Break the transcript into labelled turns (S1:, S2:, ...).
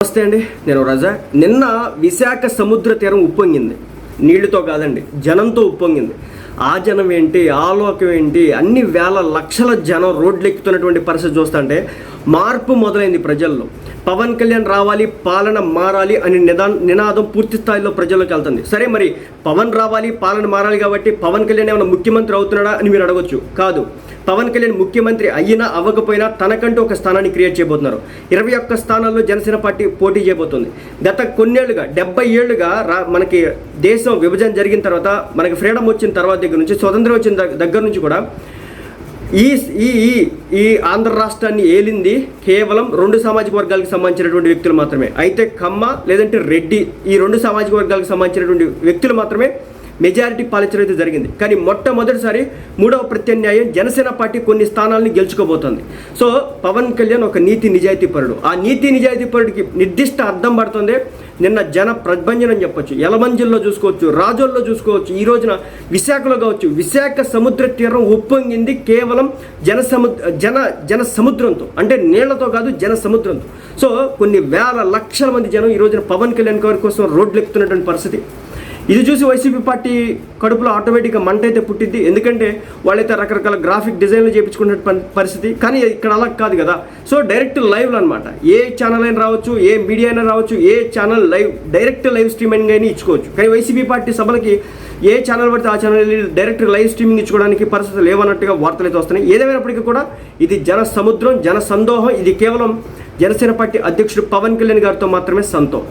S1: నమస్తే అండి నేను రజా నిన్న విశాఖ సముద్ర తీరం ఉప్పొంగింది. నీళ్ళతో కాదండి జనంతో ఉప్పొంగింది. ఆ జనం ఏంటి ఆ లోకం ఏంటి అన్ని వేల లక్షల జనం రోడ్లు ఎక్కుతున్నటువంటి పరిస్థితి చూస్తుంటే మార్పు మొదలైంది ప్రజల్లో. పవన్ కళ్యాణ్ రావాలి పాలన మారాలి అని నిదా నినాదం పూర్తి స్థాయిలో ప్రజల్లోకి వెళ్తుంది. సరే మరి పవన్ రావాలి పాలన మారాలి కాబట్టి పవన్ కళ్యాణ్ ఏమైనా ముఖ్యమంత్రి అవుతున్నాడా అని మీరు అడగొచ్చు. కాదు. పవన్ కళ్యాణ్ ముఖ్యమంత్రి అయినా అవ్వకపోయినా తనకంటూ ఒక స్థానాన్ని క్రియేట్ చేయబోతున్నారు. ఇరవై ఒక్క స్థానాల్లో జనసేన పార్టీ పోటీ చేయబోతుంది. గత కొన్నేళ్ళుగా డెబ్బై ఏళ్ళుగా రా మనకి దేశం విభజన జరిగిన తర్వాత మనకి ఫ్రీడమ్ వచ్చిన తర్వాత దగ్గర నుంచి స్వతంత్రం వచ్చిన దగ్గర నుంచి కూడా ఈ ఈ ఈ- ఆంధ్ర రాష్ట్రాన్ని ఏలింది కేవలం రెండు సామాజిక వర్గాలకు సంబంధించినటువంటి వ్యక్తులు మాత్రమే. అయితే కమ్మ లేదంటే రెడ్డి ఈ రెండు సామాజిక వర్గాలకు సంబంధించినటువంటి వ్యక్తులు మాత్రమే మెజారిటీ పాలించడం అయితే జరిగింది. కానీ మొట్టమొదటిసారి మూడవ ప్రత్యామ్నాయం జనసేన పార్టీ కొన్ని స్థానాలను గెలుచుకోబోతోంది. సో పవన్ కళ్యాణ్ ఒక నీతి నిజాయితీ పరుడు. ఆ నీతి నిజాయితీ పరుడికి నిర్దిష్ట అర్థం పడుతుంది. నిన్న జన ప్రభంజనం చెప్పొచ్చు. యలమంజిల్లో చూసుకోవచ్చు రాజోల్లో చూసుకోవచ్చు ఈ రోజున విశాఖలో కావచ్చు. విశాఖ సముద్ర తీరం ఉప్పొంగింది కేవలం జన సముద్ర జన జన సముద్రంతో. అంటే నీళ్ళతో కాదు జన సముద్రంతో. సో కొన్ని వేల లక్షల మంది జనం ఈ రోజున పవన్ కళ్యాణ్ గారి కోసం రోడ్లు ఎక్కుతున్నటువంటి పరిస్థితి. ఇది చూసి వైసీపీ పార్టీ కడుపులో ఆటోమేటిక్గా మంట అయితే పుట్టిద్ది. ఎందుకంటే వాళ్ళైతే రకరకాల గ్రాఫిక్ డిజైన్లు చేయించుకునే పరిస్థితి. కానీ ఇక్కడ అలా కాదు కదా. సో డైరెక్ట్ లైవ్లో అనమాట ఏ ఛానల్ అయినా రావచ్చు ఏ మీడియా అయినా రావచ్చు ఏ channel live direct live streaming అయినా ఇచ్చుకోవచ్చు. కానీ వైసీపీ పార్టీ సభలకి ఏ ఛానల్ పడితే ఆ ఛానల్ డైరెక్ట్ లైవ్ స్ట్రీమింగ్ ఇచ్చుకోవడానికి పరిస్థితులు లేవన్నట్టుగా వార్తలు అయితే వస్తున్నాయి. ఏదేమైనప్పటికీ కూడా ఇది జన సముద్రం జన సందోహం. ఇది కేవలం జనసేన పార్టీ అధ్యక్షుడు పవన్ కళ్యాణ్ గారితో మాత్రమే సంతం